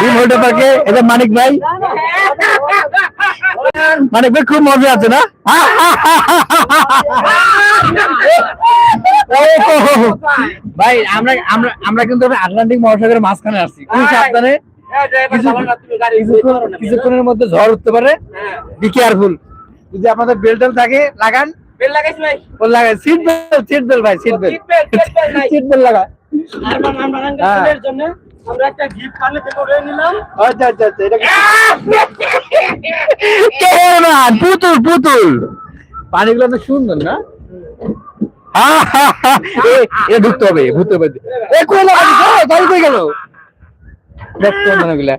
ডিম পার্কে এটা মানিক ভাই মানিক ভাই খুব মজা আছে না? ভাই আমরা আমরা আমরা কিন্তু আটলান্টিক মহাসাগরের মাঝখানে আসছি। খুব সাবধানে কিছুক্ষণ- কিছুক্ষণের মধ্যে ঝড় উঠতে পারে। বি কেয়ারফুল যদি আপনাদের বেল্ট থাকে লাগান। ও সিট বেল্ট সিট বেল্ট ভাই সিট বেল্ট সিট বেল্ট লাগা হ্যাঁ। আমরা একটা গিফট কার্ড থেকে নিলাম। আচ্ছা আচ্ছা আচ্ছা এটা কেমন? পুতুল পুতুল। পানিগুলো তো সুন্দর না? ঢুকতে হবে হবে। এ কই লাগা তাই কই গেল? দেখতে হবে না গুলা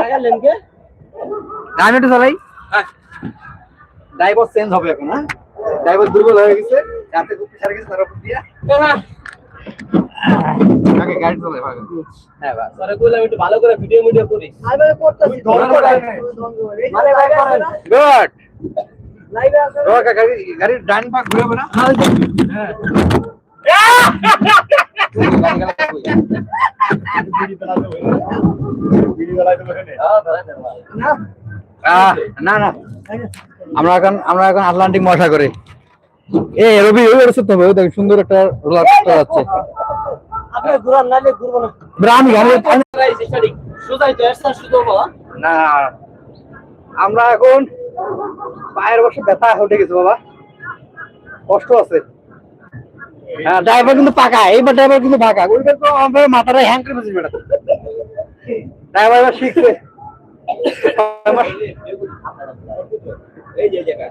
লাগালেন কে? আমি একটু চালাই। ড্রাইভার চেঞ্জ হবে এখন হ্যাঁ? ড্রাইভার দুর্বল হয়ে গেছে রাতে খুব গেছে তার উপর দিয়া। আগে হ্যাঁ বাস পরে কইলাম একটু ভালো করে ভিডিও ভিডিও করি। আরে করতেছি। মানে ভাই করেন গুড লাইভে আছে গাড়ি ডান পাক ঘুরে না? আহ, না না। আমরা এখন আমরা এখন আটলান্টিক মহাসাগরে। এ রবি ওই সুন্দর একটা রোলার কোস্টার আছে আপনি ঘুরান নালে ঘুরবো না। এবার আমি আমি আমি- সুদাই তো এসা সুদো বাবা না আমরা এখন পায়ের বসে ব্যথা উঠে গেছে বাবা। কষ্ট আছে। হ্যাঁ ড্রাইভার কিন্তু পাকা এইবার ড্রাইভার কিন্তু পাকা। ওইবার তো আমার মাথাটা হ্যাং করে ফেলছে ম্যাডাম। ড্রাইভার এবার শিখছে। আমার এই যে জায়গা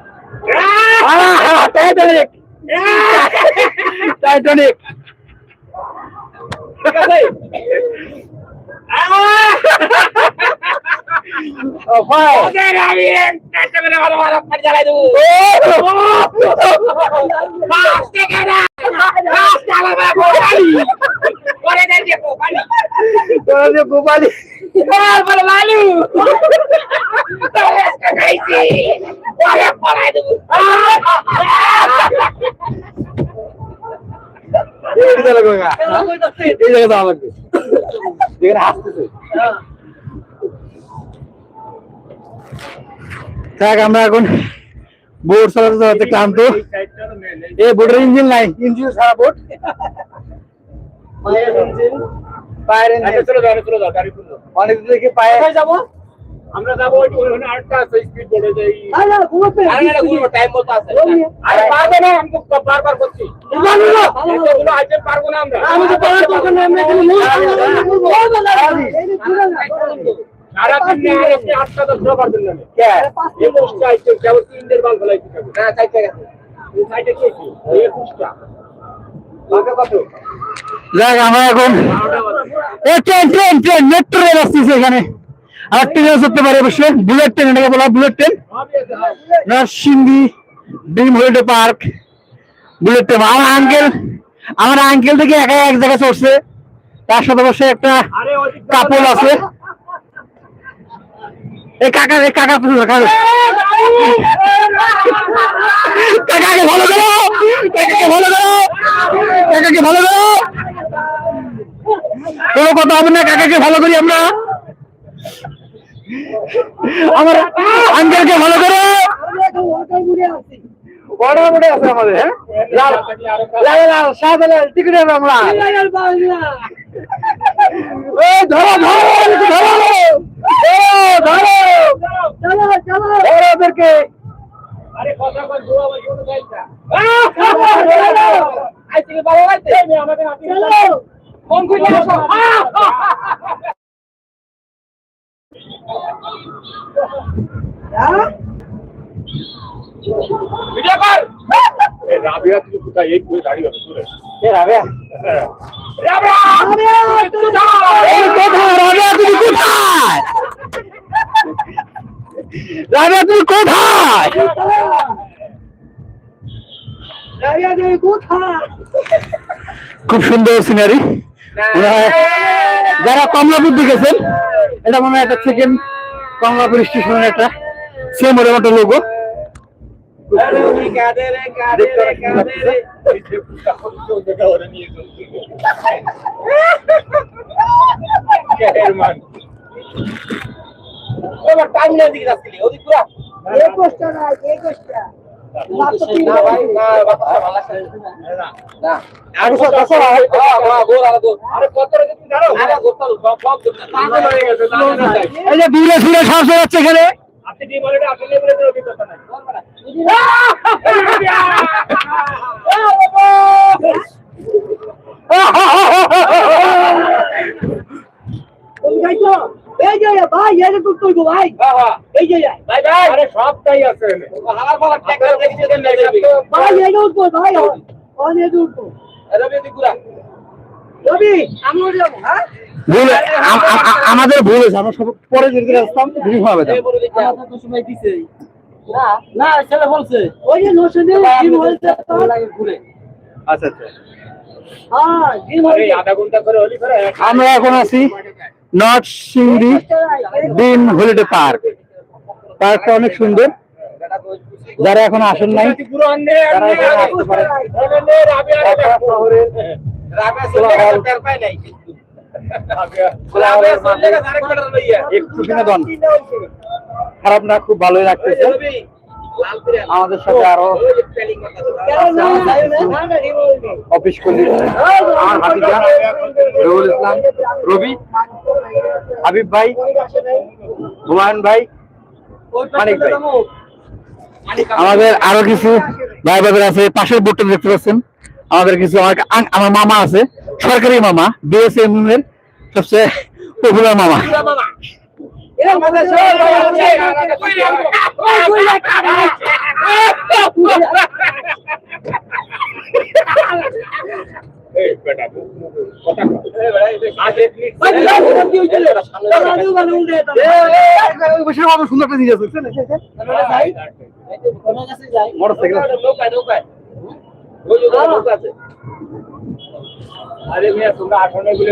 আহ, টাইটানিক টাইটানিক ঠিক আছে ও ভাই ওদের আমি একটা করে ভালো ভালো করে জ্বালাই দেবো বাস থেকে না বাস চালাবে গোপালি করে দেয় যে গোপালি তোরা যে গোপালি আর বলে লালু তোরে আজকে খাইছি পরে পড়াই দেবো এই জায়গা দাও লাগবে যেখানে হাসতেছে দেখ আমরা এখন বোট চালাতে চালাতে ক্লান্ত। এ বোটের ইঞ্জিন নাই। ইঞ্জিন সারা ইঞ্জিন পায়ের ইঞ্জিন খুললো। অনেক দূর পায়ে যাব? আমরা যাব ওই ওখানে আটটা আছে স্পিড বোর্ডে যাই আরে ঘুমোতে আরে না ঘুরবো টাইম মতো আছে আরে পারব না আমি তো বারবার করছি না, না, না। এতগুলো আইটেম পারব না আমরা আমি তো পারার দরকার নেই, আমি এখানে মুখ সারাদিন না আটটা দশটা পারবেন না কে এই পোস্টটা আইটেম কেবল তিনদের বাল হবে না চাইতে গেছে এই সাইডে কি কি এই দেখ আমরা এখন train train train metro rail আসতেছে এখানে আর ট্রেনে চড়তে পারে অবশ্যই বুলেট ট্রেন এটাকে বলা bullet train Narsingdi dream holiday park. Bullet train আমার আঙ্কেল আমার আঙ্কেল থেকে একা এক জায়গায় চড়ছে। তার সাথে বসে একটা কাপড় আছে। এই ভালো কোনো কথা হবে না, কাকাকে ভালো করি আমরা। আমার আঙ্কেলকে ভালো করো বড় বড় আছে আমাদের হ্যাঁ? লাল লাল লাল সাদা লাল টিকিট হবে আমরা। এই ধরো ধরো এদিকে ধরো। ও ধরো। ধরো ওদেরকে। আরে কথা কই দুয়া ভাই কোন গাইছা আই থেকে ভালো লাগছে? আমি আমাকে আপনি কোন কই আসো। ভিডিও কর এই রাবিয়া তুই কোথায়? এই কই দাঁড়িয়ে আছিস তুই এ রাবেয়া? রাবিয়া তুই এই কোথায়? রাবেয়া তুমি কোথায়? রাবেয়া তুমি কোথায়? খুব সুন্দর সিনারি যারা কমলাপুর দিকেছেন এটা মনে হয় একটা সেকেন্ড কমলাপুর স্টেশনের একটা সেম ওরকম একটা লোগো টাইমলাইন দিকে যাচ্ছিলি ওদিক পুরা একুশটা না একুশটা। হ্যাঁ হ্যাঁ হয়ে এই যে দূরে সুরে শ্বাস হচ্ছে এখানে আপনি টিম অলরেডি আপনি লেভেলের অভিজ্ঞতা নাই খাইছো এই যে ভাই এই যে তুই তুই ভাই। এই যে ভাই ভাই। আরে সবটাই আছে হালার পালা ট্যাক্টর দেখছি দেন ভাই এই উঠবো ভাই অন উঠবো। রবি দিকুরা রবি আমি উঠে হ্যাঁ? ভুল আম- আম- আম- আমাদের ভুল হয়েছে আমরা সব পরে যেতে আসতাম ভুল হবে এই বড় দিকে তো সময় দিছে। না না ছেলে বলছে। ওই যে জিম হয়েছে ঘুরে। আচ্ছা আচ্ছা। হ্যাঁ জিম হয়েছে। আধা ঘণ্টা করে হলি করে আমরা এখন আছি। সিংড়ি দিন হলিডে পার্ক পার্কটা অনেক সুন্দর যারা এখন আসেন নাই খারাপ না খুব ভালোই পিরা আমাদের সাথে আরও ওই যে স্পেলিং করতেছে অফিস কর্মী আমার ভাতিজা রবিউল ইসলাম রবি হাবিব ভাই হুমায়ুন ভাই মানিক ভাই। আমাদের আরও কিছু ভাই বাজার আছে পাশের বোর্ডটা দেখতে পাচ্ছেন। আমাদের কিছু আমার আমার মামা আছে সরকারি মামা বিএসএম এর সবচেয়ে পপুলার মামা। সুন্দর একটা জিনিস আছে। মোটরসাইকেল আরে মিয়া তোমরা আসনে গুলো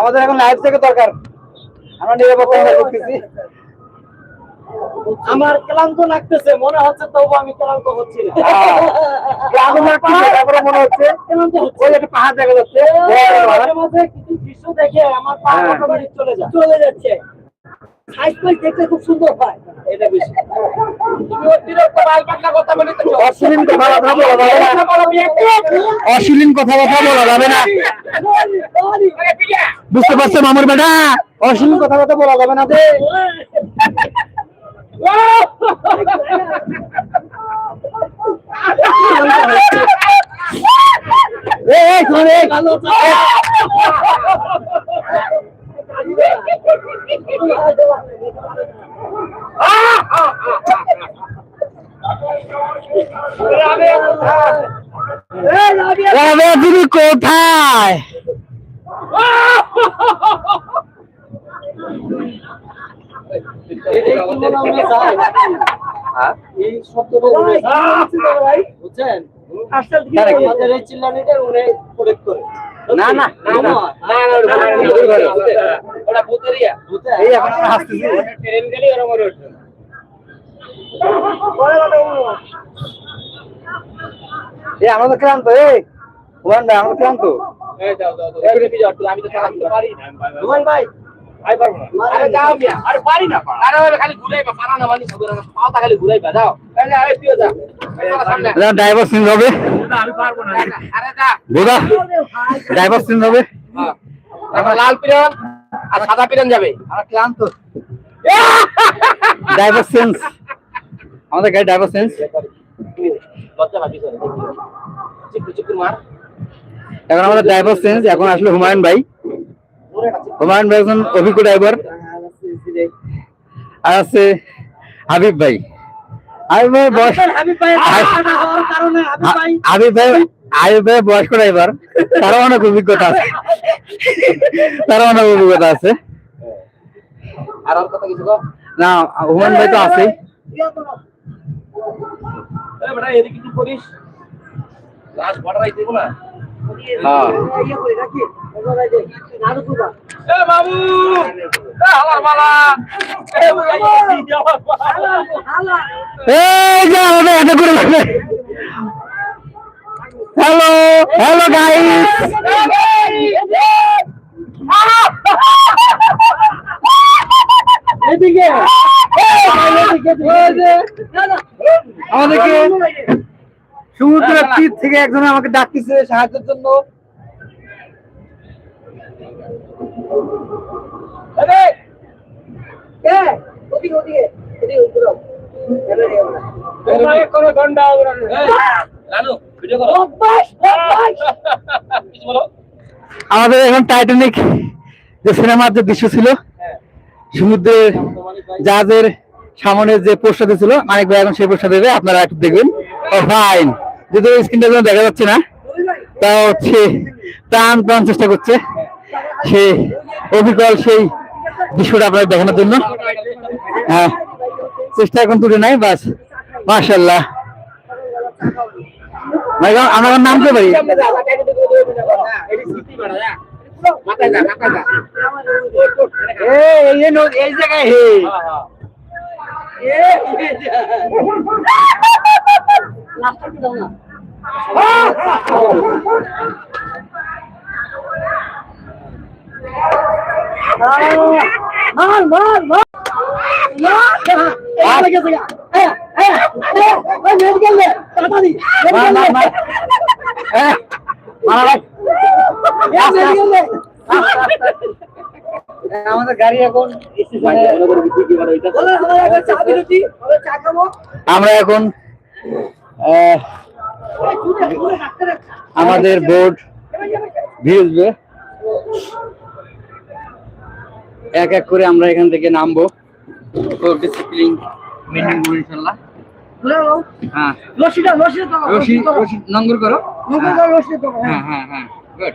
আমাদের এখন লাইফ থেকে দরকার। আমরা নিরাপত্তা ঢুকতেছি আমার ক্লান্ত লাগতেছে মনে হচ্ছে তবু আমি ক্লান্ত হচ্ছি না। তারপরে মনে হচ্ছে? ক্লান্ত হচ্ছে। ওই একটা পাহাড় দেখা যাচ্ছে। মাঝে মাঝে কিছু দৃশ্য দেখে আমার পা হ্যাঁ। অটোমেটিক চলে যায়। চলে যাচ্ছে। দেখতে খুব সুন্দর হয়। এটা বেশি। অশ্লীল কথাবার্তা বলা যাবে না। অশ্লীল কথাবার্তা বলা যাবে না। বুঝতে পারছ মামুর বেটা? অশ্লীল কথাবার্তা বলা যাবে না। এই, রাবে তুমি কোথায়? বুঝছেন? আমাদের এই চিল্লানিটা উনি প্রয়োগ করে না না না না না না ওটা এই এখন হাসতেছি ট্রেন গেলি ওরকম ওর এই আমরা তো ক্লান্ত এই হুমান ভাই আমরা ক্লান্ত এই দাও দাও আমি তো পারি না ভাই আই পারব না। আরে যাও মিয়া। আরে পারি না আরে খালি ঘুরাইবা পারা না মানে পাতা খালি ঘুরাইবা যা। তুই ড্রাইভার সিন হবে আমি পারব না। আরে যা। বোধা ড্রাইভার সিন হবে হ্যাঁ। এখন লাল পিরন আর সাদা পিরন যাবে। আমরা ক্লান্ত। ড্রাইভার সেন্স আমাদের গাড়ি ড্রাইভার সেন্স এখন আমাদের ড্রাইভার সেন্স এখন আসলে হুমায়ুন ভাই। হুমায়ুন ভাই এখন অভিজ্ঞ ড্রাইভার আর আছে হাবিব ভাই। আবিব ভাই বয়স হাবিব ভাই হাবিব ভাই বয়স্ক ড্রাইভার তারও অনেক অভিজ্ঞতা আছে। তারও অনেক অভিজ্ঞতা আছে। আর আর কথা কিছু না হুমান ভাই তো আছেই। এদিকে করিস? লাস্ট বর্ডার আইতে না? এ হ্যালো হ্যালো গাইস এদিকে আমাদেরকে থেকে একজন আমাকে ডাকতেছে সাহায্যের জন্য। বলো। আমাদের এখন টাইটানিক যে সিনেমার যে দৃশ্য ছিল সমুদ্রের জাহাজের সামনে যে পোস্টার ছিল মানিক ভাই এখন সেই পোস্টার দেবে আপনারা একটু দেখবেন। ও ফাইন যদি স্ক্রিনটা যেন দেখা যাচ্ছে না তা হচ্ছে প্রাণ প্রাণ চেষ্টা করছে। সেই অবিকল সেই দৃশ্যটা আপনাদের দেখানোর জন্য। হ্যাঁ চেষ্টা এখন তুলে নাই বাস। মাশাল্লাহ ভাই আমার নাম কে ভাই? মাথায় যা মাথায় যা এই এই নো- এই জায়গায় হে মার মার মার আর আমাদের গাড়ি এখন আমরা এখন আমাদের বোর্ড ভিজবে। এক এক করে আমরা এখান থেকে নামবো। ডিসিপ্লিন মেনটেন করব ইনশাল্লাহ। হ্যাঁ। লসিটা তো রশি রশি নঙ্গর করো। হ্যাঁ। হ্যাঁ হ্যাঁ হ্যাঁ। গুড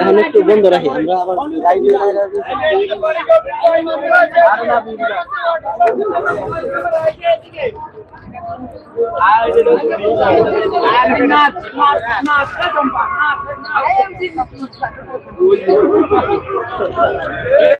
এখন একটু বন্ধ রাখি আমরা আবার